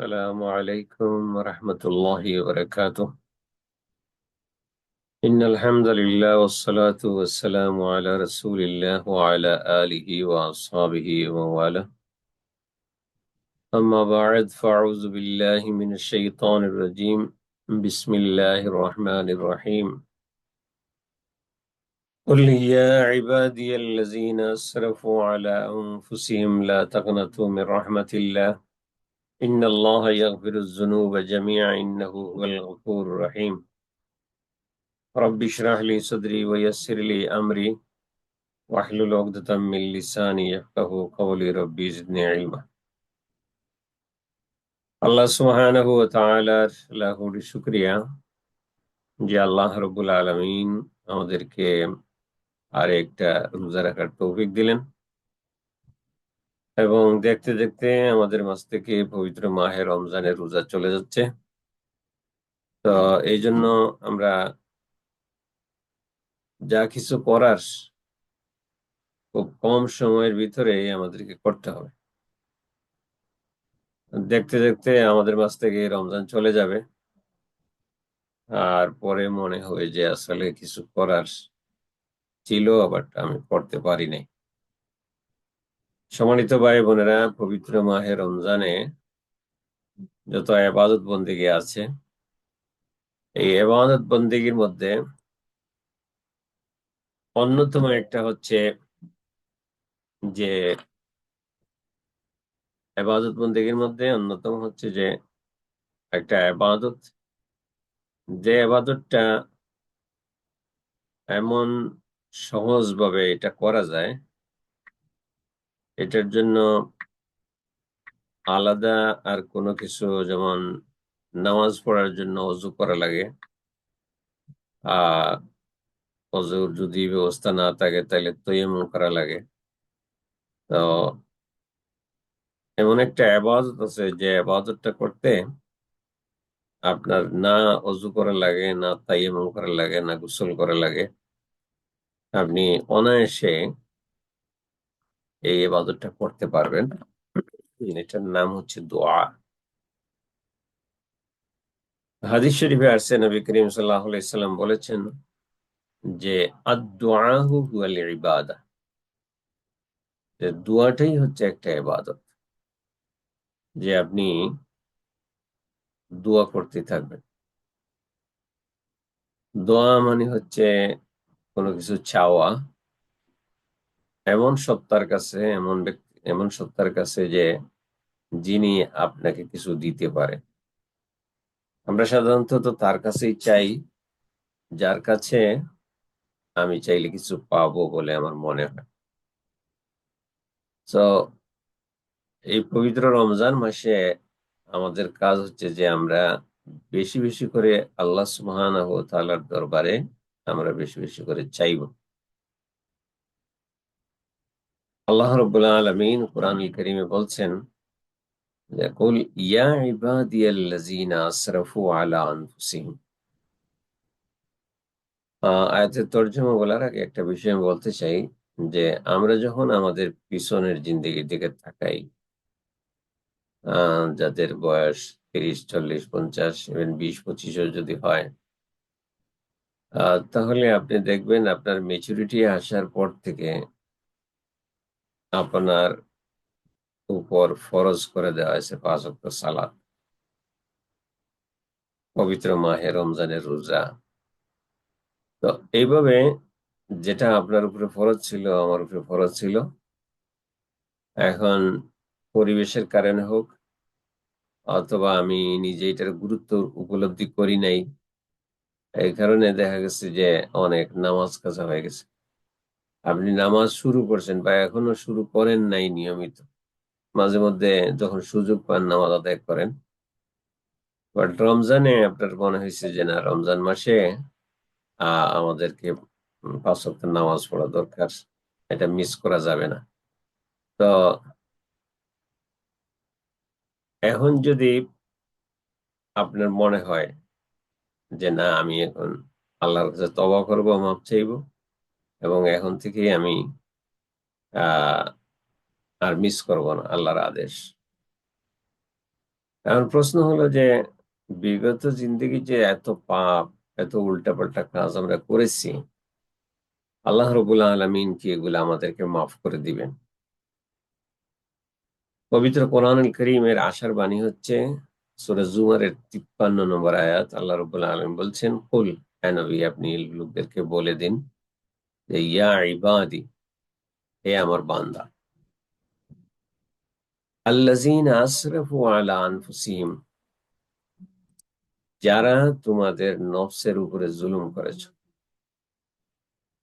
السلام عليكم ورحمة الله وبركاته. إن الحمد لله والصلاة والسلام على رسول الله وعلى آله وأصحابه ومواله. أما بعد فأعوذ بالله من الشيطان الرجيم. بسم الله الرحمن الرحيم. قل يا عبادي الذين أسرفوا على أنفسهم لا تقنطوا من رحمة الله. إن الله يغفر الذنوب جميعا إنه هو الغفور الرحيم رب اشرح لي صدري ويسر لي أمري واحلل عقدة من لساني يفقه قولي ربي زدني علما আল্লাহ সুবহানাহ ওয়া তাআলার লাহুরি শুকরিয়া যে আল্লাহ রব্বুল আলামিন আমাদেরকে আর একটা রোজা রাখার তৌফিক দিলেন এবং দেখতে দেখতে আমাদের মাঝ থেকে পবিত্র মাহের রমজানের রোজা চলে যাচ্ছে। তো এই জন্য আমরা যা কিছু করার খুব কম সময়ের ভিতরে আমাদেরকে করতে হবে। দেখতে দেখতে আমাদের মাঝ থেকে রমজান চলে যাবে। আর পরে মনে হবে যে আসলে কিছু করার ছিল, বাট আমি করতে পারি নাই। সম্মানিত ভাই বোনেরা, পবিত্র মাহে রমজানে যত আবাদত বন্দিগি আছে, এই আবাদত বন্দিগির মধ্যে অন্যতম একটা হচ্ছে যে আবাদত বন্দিগির মধ্যে অন্যতম হচ্ছে যে একটা আবাদত যে আবাদতটা এমন সহজভাবে এটা করা যায় এটার জন্য আলাদা আর কোনো কিছু যেমন নামাজ পড়ার জন্য অজু করা লাগে। আর অজুর যদি ব্যবস্থা না থাকে, তাহলে তৈমন করা লাগে। তো এমন একটা আবাদত আছে যে আবাদতটা করতে আপনার না অজু করা লাগে, না তাইমন করা লাগে, না গোসল করা লাগে। আপনি অনায়াসে এই ইবাদতটা করতে পারবেন। এটার নাম হচ্ছে দোয়া। হাদিস শরীফে আসছে নবী করিম সাল্লাহ সাল্লাম বলেছেন যে যে দোয়াটাই হচ্ছে একটা ইবাদত। যে আপনি দোয়া করতে থাকবেন। দোয়া মানে হচ্ছে কোনো কিছু চাওয়া এমন সত্তার কাছে, এমন এমন সত্তার কাছে যে যিনি আপনাকে কিছু দিতে পারে। আমরা সাধারণত তো তার কাছেই চাই, যার কাছে আমি চাইলে কিছু পাবো বলে আমার মনে হয়। তো এই পবিত্র রমজান মাসে আমাদের কাজ হচ্ছে যে আমরা বেশি বেশি করে আল্লাহ সুহান দরবারে আমরা বেশি বেশি করে চাইব। আল্লাহ রবুল্লা আলমিন কোরআন করিমে বলছেন কুল ইয়া ইবাদিয়াল্লাযীনা আসরাফু আলা আনফুসিহিম। আয়াতের তর্জমা বলার আগে একটা বিষয় আমি বলতে চাই, যে আমরা যখন আমাদের পিছনের জিন্দগির দিকে তাকাই যাদের বয়স তিরিশ, চল্লিশ, পঞ্চাশ ইভেন বিশ, পঁচিশও যদি হয় তাহলে আপনি দেখবেন আপনার মেচুরিটি আসার পর থেকে আপনার উপর ফরজ করে দেওয়া হয়েছে পাঁচ অক্ট সালাদ পবিত্র মাহে রমজানের রোজা। তো এইভাবে যেটা আপনার উপরে ফরজ ছিল, আমার উপরে ফরজ ছিল। এখন পরিবেশের কারণে হোক, অথবা আমি নিজে এটার গুরুত্ব উপলব্ধি করি নাই, এই কারণে দেখা গেছে যে অনেক নামাজ কাজা হয়ে গেছে। আপনি নামাজ শুরু করছেন বা এখনও শুরু করেন নাই নিয়মিত, মাঝে মধ্যে যখন সুযোগ পান নামাজ আদায় করেন। বাট রমজানে আপনার মনে হয়েছে যে, না, রমজান মাসে আমাদেরকে পাঁচ নামাজ পড়া দরকার, এটা মিস করা যাবে না। তো এখন যদি আপনার মনে হয় যে, না, আমি এখন আল্লাহর কাছে তবা করব মাপ চাইব এবং এখন থেকে আমি আর মিস করব না, আল্লাহর আদেশ। এখন প্রশ্ন হলো যে, বিগত জিন্দগি যে এত পাপ, এত উল্টাপাল্টা কাজ আমরা করেছি, আল্লাহ রবুল্লা আলমিন কি এগুলো আমাদেরকে মাফ করে দিবেন? পবিত্র কোরআন করিমের আশার বাণী হচ্ছে, সুরে জুমারের তিপ্পান্ন নম্বর আয়াত, আল্লাহ রবুল্লা আলম বলছেন, কুল নবী, আপনি লোকদেরকে বলে দিন যে, ইয়া ইবাদি, হে আমার বান্দা। আল্লাজিন আসরফু আলা আনফুসিহিম, যারা তোমাদের নফসের উপরে জুলুম করেছ,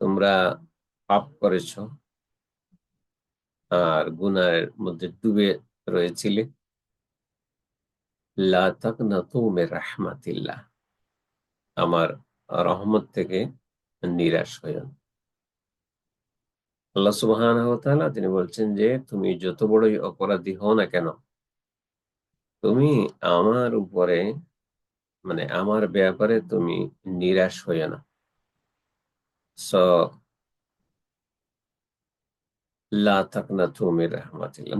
তোমরা পাপ করেছ, আর গুনার মধ্যে ডুবে রয়েছিলে। রাহমাতিল্লাহ, আমার রহমত থেকে নিরাশ হয়ে আল্লাহ সুবহান তিনি বলছেন যে, তুমি যত বড়ই অপরাধী হও না কেন, তুমি আমার উপরে মানে আমার ব্যাপারে তুমি নিরাশ হইও না।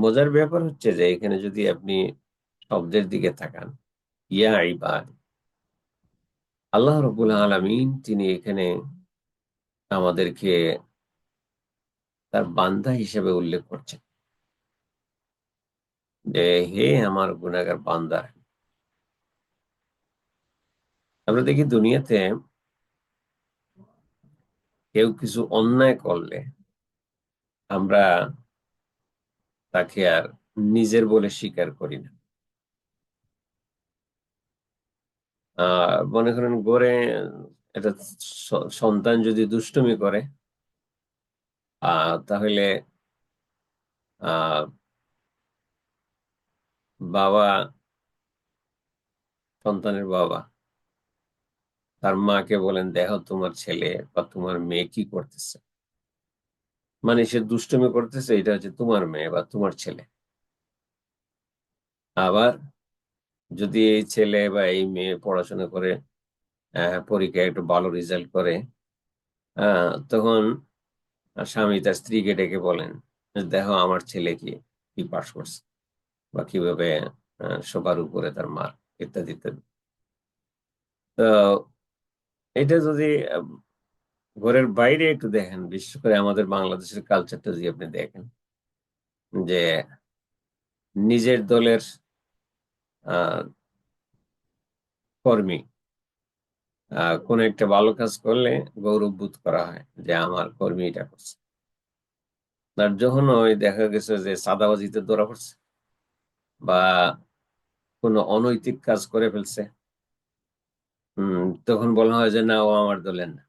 মজার ব্যাপার হচ্ছে যে, এখানে যদি আপনি শব্দের দিকে তাকান, ইয়া আল্লাহ রবুল আলমিন তিনি এখানে আমাদেরকে তার বান্দা হিসেবে উল্লেখ করছেন যে হে আমার গুণাগার বান্দা। আমরা দেখি দুনিয়াতে কেউ কিছু অন্যায় করলে আমরা তাকে আর নিজের বলে স্বীকার করি না। মনে করেন গড়ে, এটা সন্তান যদি দুষ্টমি করে তাহলে বাবা, সন্তানের বাবা, তার মাকে বলেন, দেখো তোমার ছেলে বা তোমার মেয়ে কি করতেছে? মানে সে দুষ্টমি করতেছে, এটা হচ্ছে তোমার মেয়ে বা তোমার ছেলে। আবার, যদি এই ছেলে বা এই মেয়ে পড়াশোনা করে পরীক্ষায় একটু ভালো রেজাল্ট করে তখন স্বামী তার স্ত্রীকে ডেকে বলেন, দেখো আমার ছেলে কি কি পাশ করছে বা কীভাবে সবার উপরে তার মার, ইত্যাদি ইত্যাদি। তো এটা যদি ঘরের বাইরে একটু দেখেন, বিশেষ করে আমাদের বাংলাদেশের কালচারটা যদি আপনি দেখেন, যে নিজের দলের কর্মী কোন একটা ভালো কাজ করলে গৌরব বোধ করা হয় যে আমার কর্মী এটা করছে। আর যখন ওই দেখা গেছে যে সাদাবাজিতে ধরা পড়ছে বা কোনো অনৈতিক কাজ করে ফেলছে হম তখন বলা হয় যে না ও আমার দলের না।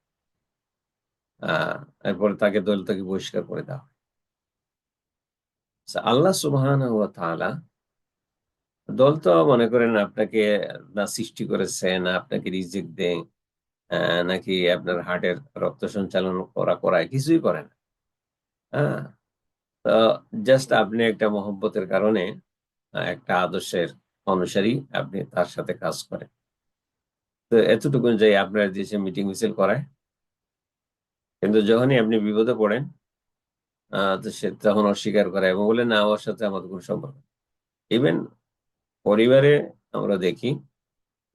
এরপরে তাকে দল থেকে বহিষ্কার করে দেওয়া হয়। আচ্ছা, আল্লাহ সুবাহ দল তো মনে করেন আপনাকে না সৃষ্টি করেছে, না আপনাকে রিজিক দেয় নাকি আপনার হার্টের রক্ত সঞ্চালন করা করায়, কিছুই করে না। হ্যাঁ? তো জাস্ট আপনি একটা মহব্বতের কারণে একটা আদর্শের অনুসারী আপনি তার সাথে কাজ করেন। তো এতটুকু যাই আপনার দেশে মিটিং মিছিল করায়, কিন্তু যখনই আপনি বিপদে পড়েন তো সে তখন অস্বীকার করে এবং বলে, না, ওর সাথে আমাদের কোনো সম্পর্ক ইভেন পরিবারে আমরা দেখি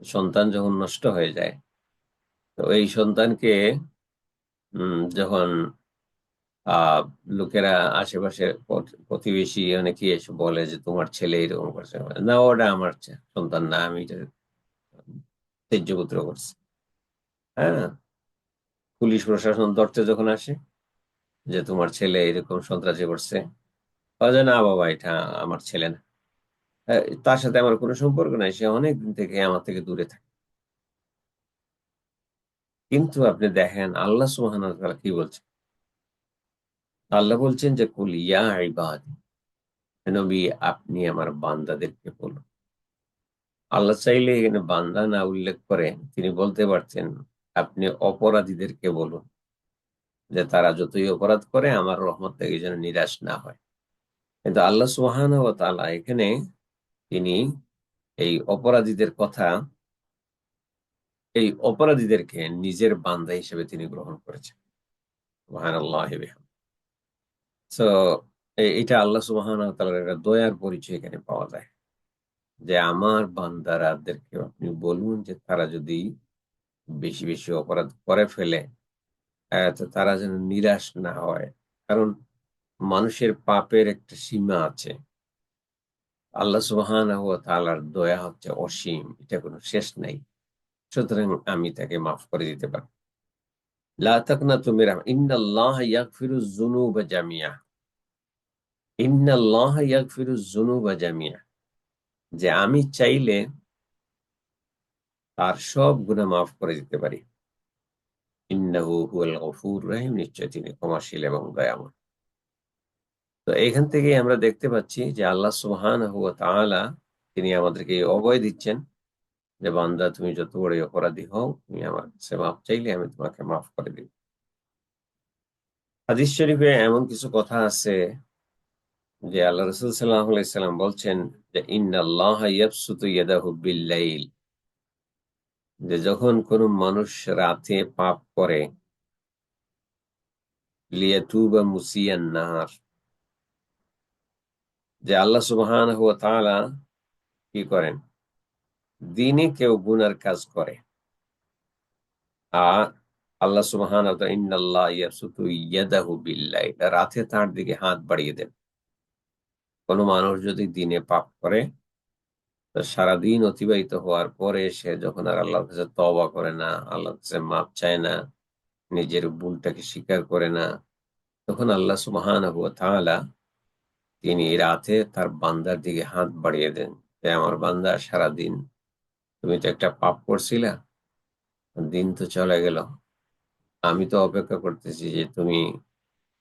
সন্তান যখন নষ্ট হয়ে যায়, তো এই সন্তানকে যখন আহ লোকেরা আশেপাশে প্রতিবেশী অনেকে এসে বলে যে তোমার ছেলে এরকম করছে, না ওটা আমার সন্তান না, আমি তেজ্যপুত্র করছি। হ্যাঁ? পুলিশ প্রশাসন ধরতে যখন আসে যে তোমার ছেলে এরকম সন্ত্রাসী করছে না বাবা, এটা আমার ছেলে না। তার সাথে আমার কোনো সম্পর্ক নাই, সে অনেক দিন থেকে আমার থেকে দূরে থাকে। কিন্তু আপনি দেখেন, আল্লাহ সুহান কি বলছেন? আল্লাহ বলছেন যে, কুল ইয়া নবী, আপনি আমার বান্দাদেরকে বলুন। আল্লাহ চাইলে এখানে বান্দা না উল্লেখ করে তিনি বলতে পারছেন, আপনি অপরাধীদেরকে বলুন, যে তারা যতই অপরাধ করে, আমার রহমত থেকে যেন নিরাশ না হয়। কিন্তু আল্লাহ সুহান ও তালা এখানে তিনি এই অপরাধীদের কথা, এই অপরাধীদেরকে নিজের বান্দা হিসেবে তিনি গ্রহণ করেছেন। তো এটা আল্লাহ সুবাহ একটা দয়ার পরিচয় এখানে পাওয়া যায়। যে আমার বান্দারাদেরকে আপনি বলুন যে তারা যদি বেশি বেশি অপরাধ করে ফেলে তো তারা যেন নিরাশ না হয়। কারণ মানুষের পাপের একটা সীমা আছে। আল্লাহ সুবহান তালার দয়া হচ্ছে অসীম, এটা কোনো শেষ নাই। সুতরাং আমি তাকে মাফ করে দিতে পারি। যে আমি চাইলে তার সব গুণা মাফ করে দিতে পারি। ইন্নাহু রাহিম, নিশ্চয় তিনি ক্ষমাশীল এবং দয়াময়। তো এখান থেকে আমরা দেখতে পাচ্ছি যে আল্লাহ সুহান তাআলা তিনি আমাদেরকে অবয় দিচ্ছেন যে, বান্দা, তুমি যত বড় অপরাধী হও, তুমি আমার কাছে মাফ চাইলে আমি তোমাকে মাফ করে দিব। হাদিস শরীফে এমন কিছু কথা আছে যে আল্লাহ রসুল সাল্লাম বলছেন যে, ইন্নাল্লাহ যে যখন কোন মানুষ রাতে পাপ করে, লিয়াতুবা মুসিয়ান নাহার যে আল্লাহ সুবহান কি করেন? দিনে কেউ গুনার কাজ করে। আর আল্লাহ সুবহান রাতে তার দিকে হাত বাড়িয়ে দেন। কোনো মানুষ যদি দিনে পাপ করে, তো সারাদিন অতিবাহিত হওয়ার পরে সে যখন আর আল্লাহর কাছে তবা করে না, আল্লাহর কাছে মাপ চায় না, নিজের ভুলটাকে স্বীকার করে না, তখন আল্লাহ সুবহান তাআলা তিনি রাতে তার বান্দার দিকে হাত বাড়িয়ে দেন। যে আমার বান্দা সারাদিন তুমি তো একটা পাপ করছিলা, দিন তো চলে গেল। আমি তো অপেক্ষা করতেছি যে তুমি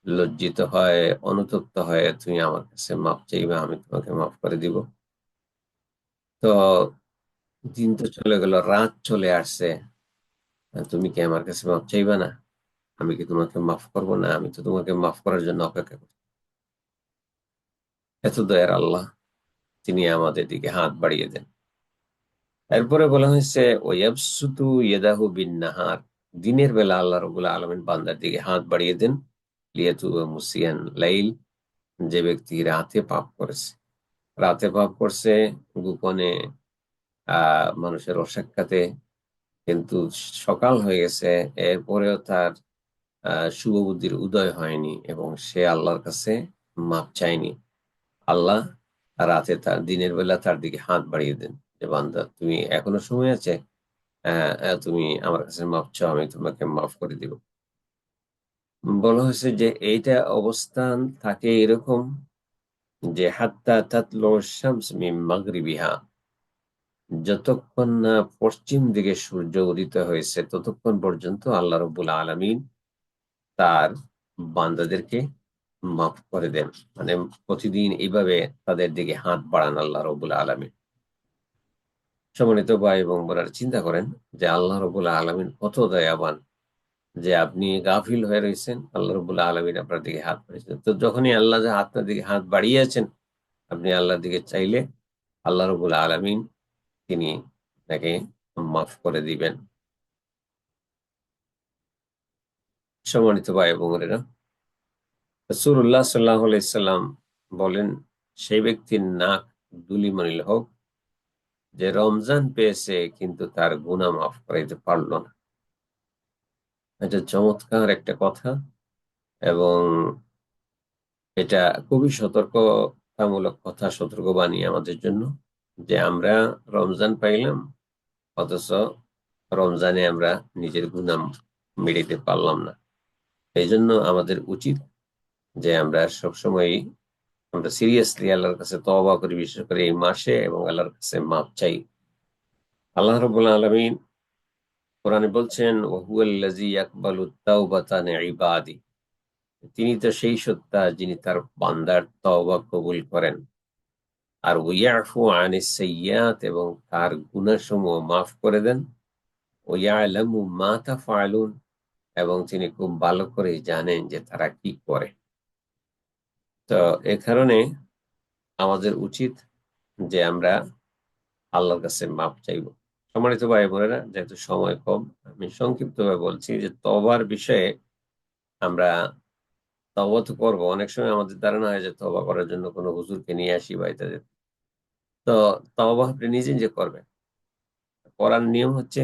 লজ্জিত হয়, অনুতপ্ত হয়ে, তুমি আমার কাছে মাপ চাইবে, আমি তোমাকে মাফ করে দিব। তো দিন তো চলে গেল, রাত চলে আসছে। তুমি কি আমার কাছে মাপ চাইবে না? আমি কি তোমাকে মাফ করব না? আমি তো তোমাকে মাফ করার জন্য অপেক্ষা করি এত দয়ার আল্লাহ, তিনি আমাদের দিকে হাত বাড়িয়ে দেন। এরপরে বলা হয়েছে, ওয়াবসুতু ইয়েদাহু বিন নাহার দিনের বেলা আল্লাহ রবুল্লাহ আলমিন বান্দার দিকে হাত বাড়িয়ে দেন। লিয়াতু মুসিয়ান লাইল, যে ব্যক্তি রাতে পাপ করেছে। রাতে পাপ করছে, গোপনে মানুষের অসাক্ষাতে, কিন্তু সকাল হয়ে গেছে, এরপরেও তার শুভ বুদ্ধির উদয় হয়নি এবং সে আল্লাহর কাছে মাপ চায়নি। আল্লাহ রাতে তার, দিনের বেলা তার দিকে হাত বাড়িয়ে দেন যে, বান্দা, তুমি এখনও সময় আছে? তুমি আমার কাছে মাফ চাও, আমি তোমাকে মাফ করে দিব। বলা হয়েছে যে, এইটা অবস্থান থাকে এরকম যে, হাত্তা তাতলো শামস মিম মাগরিবিহা। যতক্ষণ না পশ্চিম দিকে সূর্য উদিত হয়েছে, ততক্ষণ পর্যন্ত আল্লাহ রবুল আলমিন তার বান্দাদেরকে মাফ করে দেন। মানে প্রতিদিন এইভাবে তাদের দিকে হাত বাড়ান আল্লাহ রবুল আলমিন। সম্মানিত ভাই এবং বোনার, চিন্তা করেন যে আল্লাহ রবুল্লাহ আলমিন কত দয়াবান যে আপনি গাফিল হয়ে রয়েছেন, আল্লাহ রবুল্লাহ আলমিন আপনার দিকে হাত বাড়িয়েছেন। তো যখনই আল্লাহ যে আপনার দিকে হাত বাড়িয়েছেন, আপনি আল্লাহর দিকে চাইলে আল্লাহ রবুল্লাহ আলমিন তিনি তাকে মাফ করে দিবেন। সম্মানিত ভাই এবং সুরুল্লাহ সাল্লাহ সাল্লাম বলেন, সেই ব্যক্তির নাক দুলি মনিল হোক, যে রমজান পেয়েছে কিন্তু তার গুণা মাফ করাইতে পারল না। এটা চমৎকার একটা কথা এবং এটা খুবই সতর্কতামূলক কথা, সতর্কবাণী আমাদের জন্য যে আমরা রমজান পাইলাম, অথচ রমজানে আমরা নিজের গুণাম মেড়িতে পারলাম না। এই জন্য আমাদের উচিত যে আমরা সবসময় আমরা সিরিয়াসলি আল্লাহর কাছে তবা করি, বিশেষ করে এই মাসে এবং আল্লাহর কাছে মাপ চাই। আল্লাহ রবুল্লা আলমিন কোরআনে বলছেন ইবাদি। তিনি তো সেই সত্তা যিনি তার বান্দার তওবা কবুল করেন। আর ওয়াফু আনিস সাইয়াত এবং তার গুনাহসমূহ মাফ করে দেন। ওয়ালামু মা তাফআলুন, এবং তিনি খুব ভালো করে জানেন যে তারা কি করে। তো এ কারণে আমাদের উচিত যে আমরা আল্লাহর কাছে মাপ চাইব। সম্মানিত ভাই বোনেরা যেহেতু সময় কম, আমি সংক্ষিপ্তভাবে বলছি যে তবার বিষয়ে আমরা তবা তো করব। অনেক সময় আমাদের ধারণা হয় যে তবা করার জন্য কোনো হুজুরকে নিয়ে আসি বা ইত্যাদি তো তওবা আপনি নিজে নিজে করবেন। করার নিয়ম হচ্ছে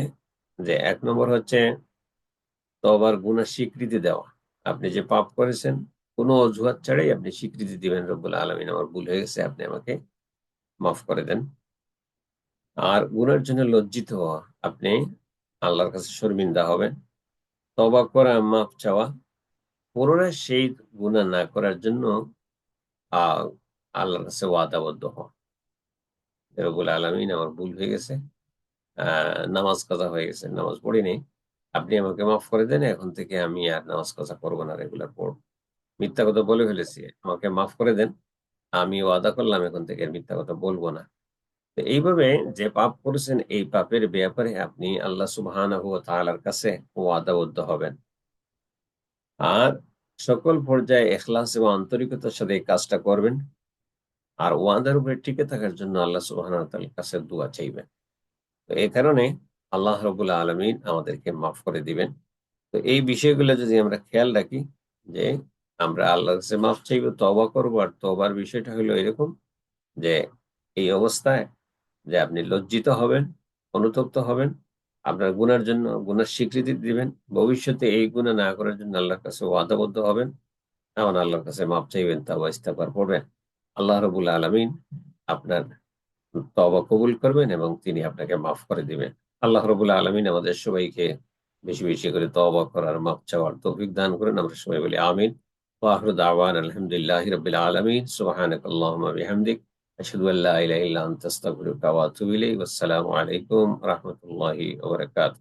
যে এক নম্বর হচ্ছে তবার গুণার স্বীকৃতি দেওয়া। আপনি যে পাপ করেছেন কোনো অজুহাত ছাড়াই আপনি স্বীকৃতি দিবেন, রব্বুল আলমিন, আমার ভুল হয়ে গেছে, আপনি আমাকে মাফ করে দেন। আর গুণের জন্য লজ্জিত হওয়া, আপনি আল্লাহর কাছে শর্মিন্দা হবেন তবা করা, মাফ চাওয়া, পুনরায় সেই গুণা না করার জন্য আল্লাহর কাছে ওয়াদাবদ্ধ হওয়া। রবুল আলমিন, আমার ভুল হয়ে গেছে নামাজ কাজা হয়ে গেছে, নামাজ পড়িনি, আপনি আমাকে মাফ করে দেন, এখন থেকে আমি আর নামাজ কাজা করব না রেগুলার পড়ব। মিথ্যা কথা বলে ফেলেছি, আমাকে মাফ করে দেন, আমি ওয়াদা করলাম এখন থেকে মিথ্যা কথা বলব না। এইভাবে যে পাপ করেছেন, এই পাপের ব্যাপারে আপনি আল্লাহ সুবহান কাছে ওয়াদাবদ্ধ হবেন। আর সকল পর্যায়ে এখলাস এবং আন্তরিকতার সাথে এই কাজটা করবেন। আর ওয়াদার উপরে টিকে থাকার জন্য আল্লাহ সুবহান কাছে দোয়া চাইবেন। তো এই কারণে আল্লাহ রবুল্লা আলমিন আমাদেরকে মাফ করে দিবেন। তো এই বিষয়গুলো যদি আমরা খেয়াল রাখি যে আমরা আল্লাহর কাছে মাফ চাইব তবা করব। আর তবার বিষয়টা হলো এরকম যে এই অবস্থায় যে আপনি লজ্জিত হবেন, অনুতপ্ত হবেন, আপনার গুনার জন্য, গুনার স্বীকৃতি দিবেন, ভবিষ্যতে এই গুণা না করার জন্য আল্লাহর কাছে ওয়াদাবদ্ধ হবেন, এমন আল্লাহর কাছে মাপ চাইবেন তা ইস্তাফার পড়বেন আল্লাহ রবুল আলমিন আপনার তবা কবুল করবেন এবং তিনি আপনাকে মাফ করে দিবেন। আল্লাহ রবুল্লা আলমিন আমাদের সবাইকে বেশি বেশি করে তবা করার মাপ চাওয়ার তৌফিক দান করেন। আমরা সবাই বলি আমিন। واخر دعوانا الحمد لله رب العالمين سبحانك اللهم وبحمدك اشهد ان لا اله الا انت استغفرك واتوب اليك والسلام عليكم ورحمة الله وبركاته